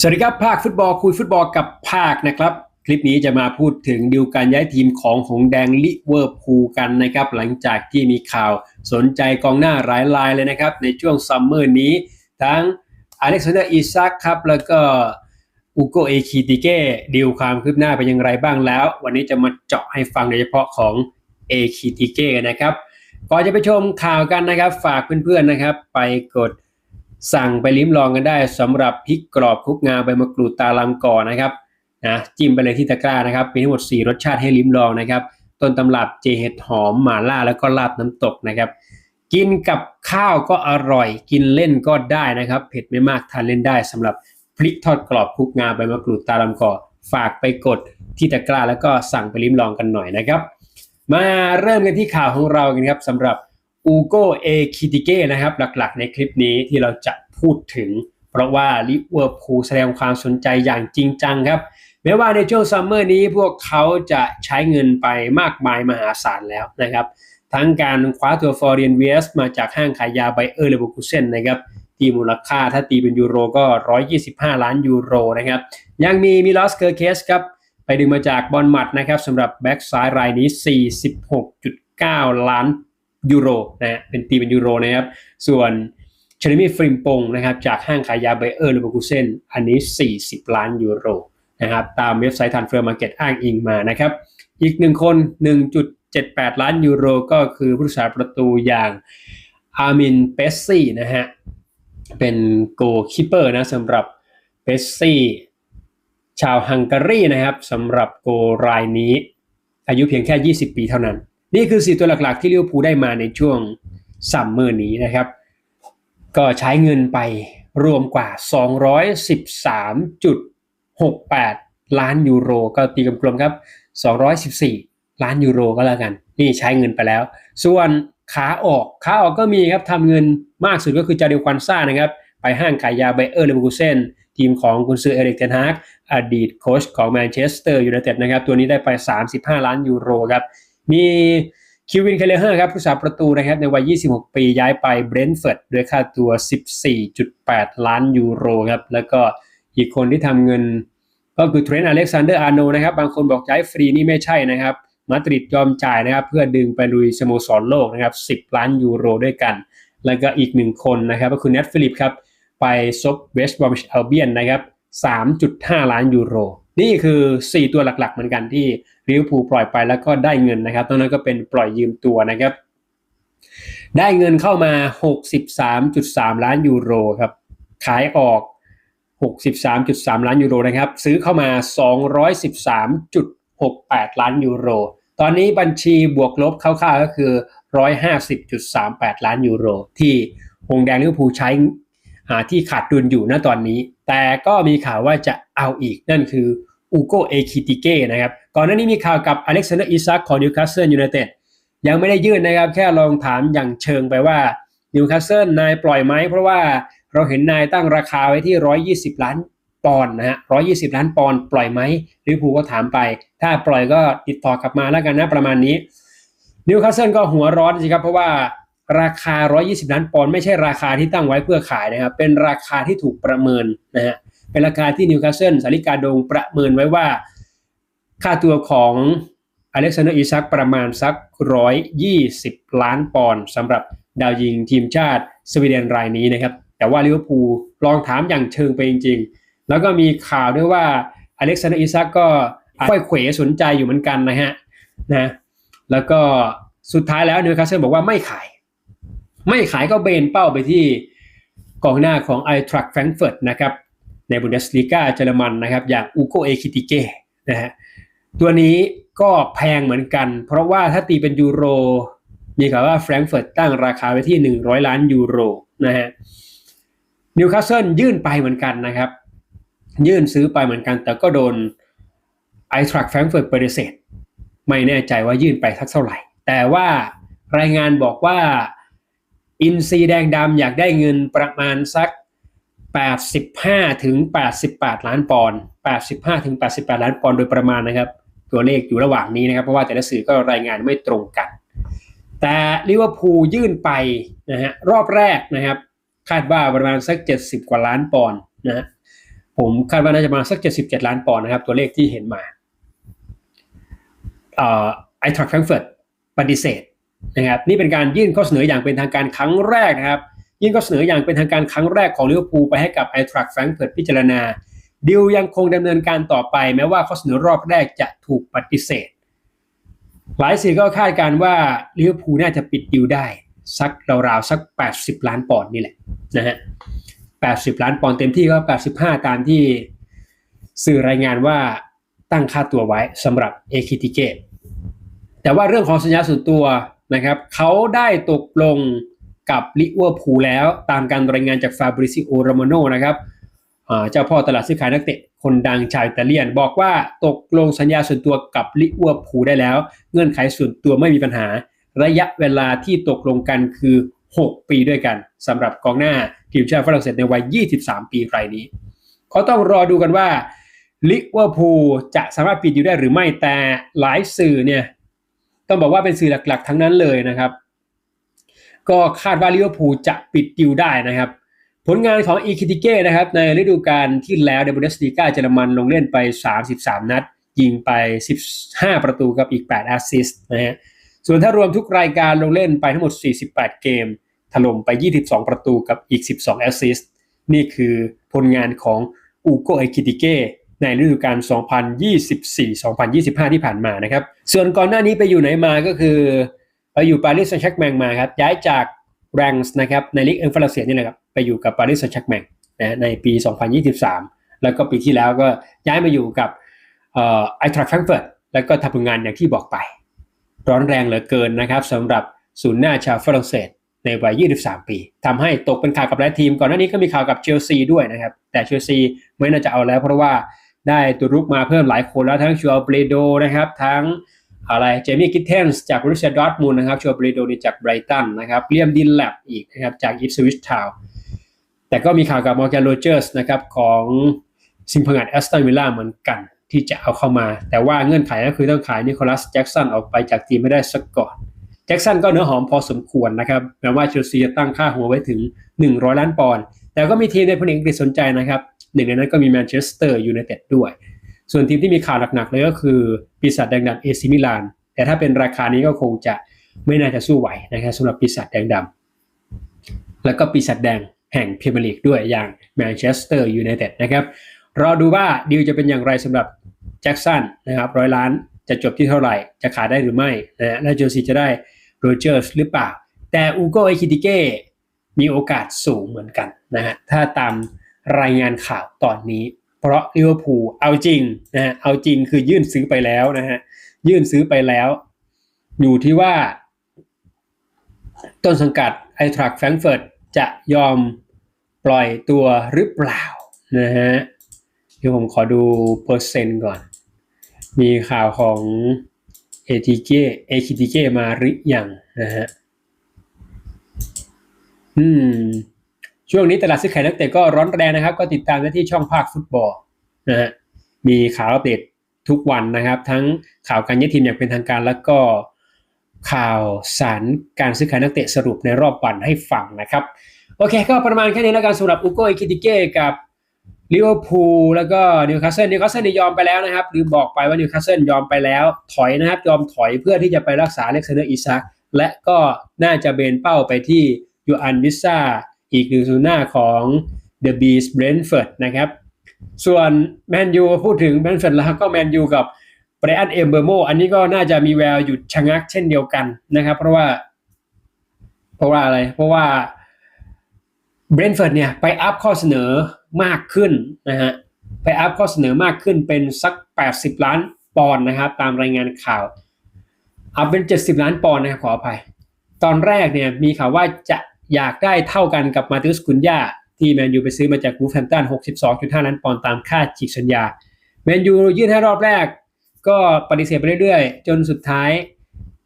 สวัสดีครับ ภาคฟุตบอลคุยฟุตบอลกับภาคนะครับ คลิปนี้จะมาพูดถึงดิวการย้ายทีมของหงแดงลิเวอร์พูลกันนะครับ หลังจากที่มีข่าวสนใจกองหน้าหลายรายเลยนะครับ ในช่วงซัมเมอร์นี้ ทั้งอเล็กซานเดอร์อิซักครับ แล้วก็อูโกเอคิติเก้ดิวความคืบหน้าเป็นอย่างไรบ้างแล้ว วันนี้จะมาเจาะให้ฟังโดยเฉพาะของเอคิติเก้นะครับก่อนจะไปชมข่าวกันนะครับ ฝากเพื่อนๆนะครับ ไปกด สั่งไปลิ้มลองกันได้สำหรับพริกกรอบคุกงาใบมะกรูดตาลังก่อนะครับนะจิ้มไปเลยที่ตะกร้านะครับมีทั้งหมด 4 รสชาติให้ลิ้มลองนะครับ ต้นตำรับเจเห็ดหอมหม่าล่าแล้วก็ลาบน้ำตกนะครับ กินกับข้าวก็อร่อย กินเล่นก็ได้นะครับ เผ็ดไม่มากทานเล่นได้สำหรับพริกทอดกรอบคุกงาใบมะกรูดตาลังก่อฝากไปกดที่ตะกร้าแล้วก็สั่งไปลิ้มลองกันหน่อยนะครับ มาเริ่มกันที่ข่าวของเรากันครับสำหรับ อูโกเอคิติเก้นะครับ หลักๆ ในคลิปนี้ที่เราจะพูดถึง เพราะว่าลิเวอร์พูลแสดงความสนใจอย่างจริงจังครับแม้ว่าในช่วงซัมเมอร์นี้พวกเขาจะใช้เงินไปมากมายมหาศาลแล้วนะครับ ทั้งการคว้าตัวฟอร์เรียนเวสมาจากห้างขายยาไบเออร์เลเวอร์คูเซนนะครับที่มูลค่าถ้าตีเป็นยูโรก็ 125 ล้านยูโรนะครับยังมีมิลอสเกอร์เคสครับไปดึงมาจากบอลหมัดนะครับสำหรับแบ็กซ้ายรายนี้ 46.9 ล้าน ยูโรนะฮะเป็นตีเป็นยูโรนะครับ ส่วนเชลมีฟริมปงนะครับจากห้างขายยาไบเออร์ลเวอร์คูเซนอันนี้ 40 ล้านยูโรนะครับตามเว็บไซต์ทันเฟอร์มาร์เก็ตอ้างอิงมานะครับ อีกหนึ่งคน 1.78 ล้านยูโรก็คือผู้รักษาประตูอย่างอามินเปสซี่นะฮะเป็นโกคิปเปอร์นะสำหรับเปสซี่ชาวฮังการีนะครับสำหรับโกรายนี้ อายุเพียงแค่ 20 ปีเท่านั้น นี่คือสี่ตัวหลักๆ ที่ลิเวอร์พูลได้มาในช่วงซัมเมอร์นี้นะครับ ก็ใช้เงินไปรวมกว่า 213.68 ล้านยูโร ก็ตีกลมๆครับ 214 ล้านยูโรก็แล้วกัน นี่ใช้เงินไปแล้ว ส่วนขาออกขาออกก็มีครับทำเงินมากสุดก็คือจาเดลควันซ่านะครับ ไปห้างขายยาไบเออร์เลเวอร์คูเซนทีมของกุนซือเอริกเทนฮากอดีตโค้ชของแมนเชสเตอร์ยูไนเต็ดนะครับ ตัวนี้ได้ไป 35 ล้านยูโรครับ มีคิววินเคเลเฮอร์ครับผู้สาประตูนะครับในวัย 26 ปีย้ายไปเบรนท์เฟิร์ดด้วยค่าตัว 14.8 ล้านยูโรครับแล้วก็อีกคนที่ทำเงินก็คือเทรนต์อเล็กซานเดอร์อาร์โนนะครับบางคนบอกย้ายฟรีนี่ไม่ใช่นะครับมาดริดยอมจ่ายนะครับเพื่อดึงไปลุยสโมสรโลกนะครับ 10 ล้านยูโรด้วยกัน แล้วก็อีกหนึ่งคนนะครับก็คือเน็ตฟิลิปครับไปซบเวสต์บอมอัลเบียนนะครับ 3.5 ล้านยูโร นี่คือ 4 ตัวหลักๆ เหมือนกันที่ลิเวอร์พูลปล่อยไปแล้วก็ได้เงินนะครับตรงนั้นก็เป็นปล่อยยืมตัวนะครับ ได้เงินเข้ามา 63.3 ล้านยูโรครับ ขายออก 63.3 ล้านยูโรนะครับ ซื้อเข้ามา 213.68 ล้านยูโร ตอนนี้บัญชีบวกลบคร่าวๆก็คือ 150.38 ล้านยูโร ที่หงแดงลิเวอร์พูลใช้ ที่ขาดดุลอยู่ณตอนนี้ แต่ก็มีข่าวว่าจะเอาอีกนั่นคืออูโกเอคิติเก้นะครับ ก่อนหน้านี้มีข่าวกับอเล็กซานเดอร์อิซักของนิวคาสเซิลยูไนเต็ดยังไม่ได้ยื่นนะครับ แค่ลองถามอย่างเชิงไปว่านิวคาสเซิลนายปล่อยไหม เพราะว่าเราเห็นนายตั้งราคาไว้ที่ 120 ล้านปอนด์นะฮะ120 ล้านปอนด์ปล่อยไหมลิเวอร์พูลก็ถามไป ถ้าปล่อยก็ติดต่อกลับมาแล้วกันนะประมาณนี้นิวคาสเซิลก็หัวร้อนสิครับเพราะว่า ราคา 120 ล้านปอนด์ไม่ใช่ราคาที่ตั้งไว้เพื่อขายนะครับ เป็นราคาที่ถูกประเมินนะฮะ เป็นราคาที่นิวคาสเซิลสาริกาดงประเมินไว้ว่า ค่าตัวของอเล็กซานเดอร์อิซักประมาณสัก 120 ล้านปอนด์สำหรับดาวยิงทีมชาติสวีเดนรายนี้นะครับ แต่ว่าลิเวอร์พูลลองถามอย่างเชิงไปจริง ๆ แล้วก็มีข่าวด้วยว่าอเล็กซานเดอร์อิซักก็ค่อยเขวสนใจอยู่เหมือนกันนะฮะนะ แล้วก็สุดท้ายแล้วนิวคาสเซิลบอกว่าไม่ขาย ไม่ขายก็เบนเป้าไปที่กองหน้าของไอทรัคแฟรงเฟิร์ตนะครับในบุนเดสลีกาเยอรมันนะครับอย่างอูโกเอคิติเกนะฮะตัวนี้ก็แพงเหมือนกัน เพราะว่าถ้าตีเป็นยูโร มีข่าวว่าแฟรงเฟิร์ตตั้งราคาไว้ที่ 100 ล้านยูโรนะฮะนิวคาสเซิลยื่นไปเหมือนกันนะครับ ยื่นซื้อไปเหมือนกัน แต่ก็โดนไอทรัคแฟรงเฟิร์ตปฏิเสธไม่แน่ใจว่ายื่นไปสักเท่าไหร่ แต่ว่ารายงานบอกว่า อินซีแดงดำอยากได้เงินประมาณสัก 85ถึง88 ล้านปอนด์85ถึง88 ล้านปอนด์โดยประมาณนะครับ ตัวเลขอยู่ระหว่างนี้นะครับ เพราะว่าแต่ละสื่อก็รายงานไม่ตรงกัน แต่ลิเวอร์พูลยื่นไปนะฮะรอบแรกนะครับ คาดว่าประมาณสัก 70 กว่าล้านปอนด์นะฮะผมคาดว่าน่าจะมาสัก 77 ล้านปอนด์นะครับ ตัวเลขที่เห็นมาไอทรัคแฟรงเฟิร์ตปฏิเสธ นะครับนี่เป็นการยื่นข้อเสนออย่างเป็นทางการครั้งแรกนะครับ ยื่นข้อเสนออย่างเป็นทางการครั้งแรกของลิเวอร์พูลไปให้กับไอทรัคแฟรงเฟิร์ตพิจารณาดิวยังคงดำเนินการต่อไป แม้ว่าข้อเสนอรอบแรกจะถูกปฏิเสธ หลายสื่อก็คาดการว่าลิเวอร์พูลน่าจะปิดดิวได้ สักราวๆสัก 80 ล้านปอนด์นี่แหละนะฮะ80 ล้านปอนด์เต็มที่ก็ 85 ตามที่สื่อรายงานว่าตั้งค่าตัวไว้สำหรับเอคิติเกตแต่ว่าเรื่องของสัญญาส่วนตัว นะครับเขาได้ตกลงกับลิเวอร์พูลแล้วตามการรายงานจากฟาบริซิโอโรมาโนนะครับเจ้าพ่อตลาดซื้อขายนักเตะคนดังชาวอิตาเลียน บอกว่าตกลงสัญญาส่วนตัวกับลิเวอร์พูลได้แล้ว เงื่อนไขส่วนตัวไม่มีปัญหา ระยะเวลาที่ตกลงกันคือ 6 ปีด้วยกันสำหรับกองหน้าทีมชาติฝรั่งเศสในวัย 23 ปีรายนี้เขาต้องรอดูกันว่าลิเวอร์พูลจะสามารถปิดอยู่ได้หรือไม่แต่หลายสื่อเนี่ย ต้องบอกว่าเป็นสื่อหลักๆ ทั้งนั้นเลยนะครับ ก็คาดว่าลิเวอร์พูลจะปิดดิวได้นะครับ ผลงานของอีคิติเก้นะครับในฤดูกาลที่แล้วในบุนเดสลีกาเยอรมันลงเล่นไป 33 นัด ยิงไป 15 ประตูกับอีก 8 แอสซิสต์นะฮะส่วนถ้ารวมทุกรายการลงเล่นไปทั้งหมด 48 เกม ถล่มไป 22 ประตูกับอีก 12 แอสซิสต์นี่คือผลงานของอูโกเอคิติเก้ ในฤดูกาล 2024-2025 ที่ผ่านมานะครับ ส่วนก่อนหน้านี้ไปอยู่ไหนมาก็คือ ไปอยู่ปารีสแซงต์แชร์กแมงมาครับย้ายจากแรงส์นะครับในลีกเอ็งฝรั่งเศสนี่แหละครับไปอยู่กับปารีสแซงต์แชร์กแมงนะในปี 2023 แล้วก็ปีที่แล้วก็ย้ายมาอยู่กับไอทรัคแฟรงเฟิร์ตแล้วก็ทำผลงานอย่างที่บอกไป ร้อนแรงเหลือเกินนะครับสำหรับศูนย์หน้าชาวฝรั่งเศสในวัย 23 ปีทำให้ตกเป็นข่าวกับหลายทีม ก่อนหน้านี้ก็มีข่าวกับเชลซีด้วยนะครับ แต่เชลซีไม่น่าจะเอาแล้วเพราะว่า ได้ตัวรุกมาเพิ่มหลายคนแล้วทั้งชัวเบรโดนะครับทั้งอะไรเจมี่กิทเทนส์จากรูเซียดอร์มูลนะครับชัวเบรโดนี่จากไบรตันนะครับเลียมดินแลบอีกนะครับจากอิฟสวิชทาวแต่ก็มีข่าวกับมอร์แกนโรเจอร์สนะครับของซิมพังัดแอสตันวิลล่าเหมือนกันที่จะเอาเข้ามา แต่ว่าเงื่อนไขก็คือต้องขายนิโคลัสแจ็กสันออกไปจากทีมไม่ได้สักก่อนแจ็กสันก็เนื้อหอมพอสมควรนะครับแม้ว่าเชลซีจะตั้งค่าหัวไว้ถึง 100 ล้านปอนด์แต่ก็มีทีมในพลีกอังกฤษสนใจนะครับ หนึ่งในนั้นก็มีแมนเชสเตอร์ยูไนเต็ดด้วย ส่วนทีมที่มีข่าวหนักๆเลยก็คือปีศาจแดงดำเอซิมิลาน แต่ถ้าเป็นราคานี้ก็คงจะไม่น่าจะสู้ไหวนะครับสำหรับปีศาจแดงดำแล้วก็ปีศาจแดงแห่งพรีเมียร์ลีกด้วยอย่างแมนเชสเตอร์ยูไนเต็ดนะครับรอดูว่าดีลจะเป็นอย่างไรสำหรับแจ็คสันนะครับร้อยล้านจะจบที่เท่าไหร่ จะขายได้หรือไม่นะและเจลซีจะได้โรเจอร์สหรือเปล่า แต่อูโกเอคิติเก้มีโอกาสสูงเหมือนกันนะฮะถ้าตาม รายงานข่าวตอนนี้ เพราะลิเวอร์พูลเอาจริงนะฮะเอาจริงคือยื่นซื้อไปแล้วนะฮะยื่นซื้อไปแล้ว อยู่ที่ว่า ต้นสังกัดไอทรัคแฟรงเฟิร์ตจะยอมปล่อยตัวหรือเปล่านะฮะเดี๋ยวผมขอดูเปอร์เซ็นต์ก่อน มีข่าวของเอทีเกเอคิติเกมาหรือยังนะฮะอืม ช่วงนี้ตลาดซื้อขายนักเตะก็ร้อนแรงนะครับ ก็ติดตามได้ที่ช่องภาคฟุตบอลนะฮะมีข่าวอัปเดตทุกวันนะครับ ทั้งข่าวการย้ายทีมอย่างเป็นทางการแล้วก็ข่าวสารการซื้อขายนักเตะสรุปในรอบวันให้ฟังนะครับ โอเค ก็ประมาณแค่นี้แล้วกันสำหรับอุโกอิคิติเก้กับลิเวอร์พูลแล้วก็นิวคาสเซิลนิวคาสเซิลยอมไปแล้วนะครับหรือบอกไปว่านิวคาสเซิลยอมไปแล้ว ถอยนะครับยอมถอยเพื่อที่จะไปรักษาเล็กซานเดอร์อิซักและก็น่าจะเบนเป้าไปที่ยูอันวิซ่า อีกหนึ่งศูนย์หน้าของ The Beast Brentford นะครับ ส่วนแมนยูพูดถึงแบรนท์ฟอร์ดแล้วก็แมนยูกับไบรอันเอมเบอร์โมอันนี้ก็น่าจะมีแววหยุดชะงักเช่นเดียวกันนะครับ เพราะว่า เพราะว่าอะไร เพราะว่าเบรนท์ฟอร์ดเนี่ยไปอัพข้อเสนอมากขึ้นนะฮะไปอัพข้อเสนอมากขึ้นเป็นสัก 80 ล้านปอนด์นะครับตามรายงานข่าวอัพเป็น 70 ล้านปอนด์นะครับขออภัย ตอนแรกเนี่ยมีข่าวว่าจะ อยากได้เท่ากันกับมาติอุสคุนยาที่แมนยูไปซื้อมาจากวูฟแฮมตัน 62.5 ล้านปอนด์ตามค่าจีกสัญญา แมนยูยื่นให้รอบแรก ก็ปฏิเสธไปเรื่อยๆ จนสุดท้าย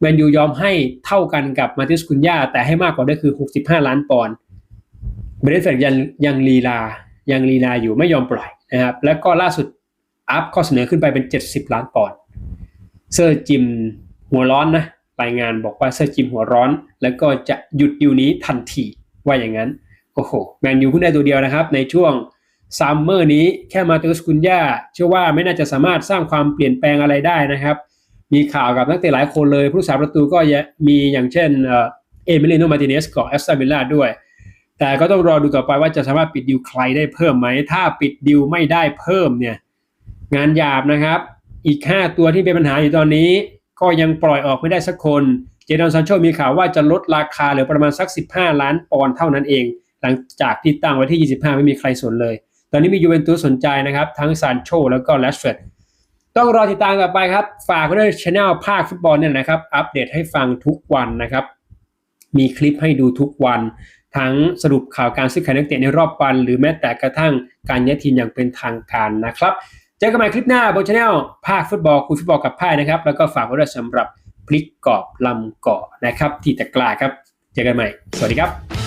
แมนยูยอมให้เท่ากันกับมาติอุสคุนยาแต่ให้มากกว่าด้วยคือ 65 ล้านปอนด์เบรนท์ฟอร์ดยังยังลีลายังลีลาอยู่ไม่ยอมปล่อยนะครับ แล้วก็ล่าสุดอัพข้อเสนอขึ้นไปเป็น 70 ล้านปอนด์เซอร์จิมหัวร้อนนะ รายงานบอกว่าเซอร์จิมหัวร้อน แล้วก็จะหยุดอยู่นี้ทันทีว่าอย่างนั้นโอ้โหแมนยูเพิ่งได้ตัวเดียวนะครับ ในช่วงซัมเมอร์นี้แค่มาเตอร์สกุนย่าเชื่อว่าไม่น่าจะสามารถสร้างความเปลี่ยนแปลงอะไรได้นะครับ มีข่าวกับนักเตะหลายคนเลย ผู้สาประตูก็มีอย่างเช่นเอมิเลโนมาติเนสของแอสตันวิลล่าด้วย แต่ก็ต้องรอดูต่อไปว่าจะสามารถปิดดิวใครได้เพิ่มไหม ถ้าปิดดิวไม่ได้เพิ่มเนี่ยงานหยาบนะครับ อีก 5 ตัวที่เป็นปัญหาอยู่ตอนนี้ ก็ยังปล่อยออกไม่ได้สักคน เจดอนซันโชมีข่าวว่าจะลดราคาเหลือประมาณสัก 15 ล้านปอนด์เท่านั้นเอง หลังจากที่ตั้งไว้ที่ 25 ไม่มีใครสนเลย ตอนนี้มียูเวนตุสสนใจนะครับ ทั้งซานโชแล้วก็แลชเฟร์ดต้องรอติดตามต่อไปครับ ฝากไว้ด้วยช anel ภาคฟุตบอลเนี่ยนะครับ อัปเดตให้ฟังทุกวันนะครับ มีคลิปให้ดูทุกวัน ทั้งสรุปข่าวการซื้อขายนักเตะในรอบวัน หรือแม้แต่กระทั่งการย้ายทีมอย่างเป็นทางการนะครับ เจอกันใหม่คลิปหน้าบนช anel ภาคฟุตบอลคุยฟุตบอลกับพ่ายนะครับ แล้วก็ฝากไว้ด้วยสำหรับพลิกกรอบลำเกาะนะครับ ที่ตะกร้าครับ เจอกันใหม่ สวัสดีครับ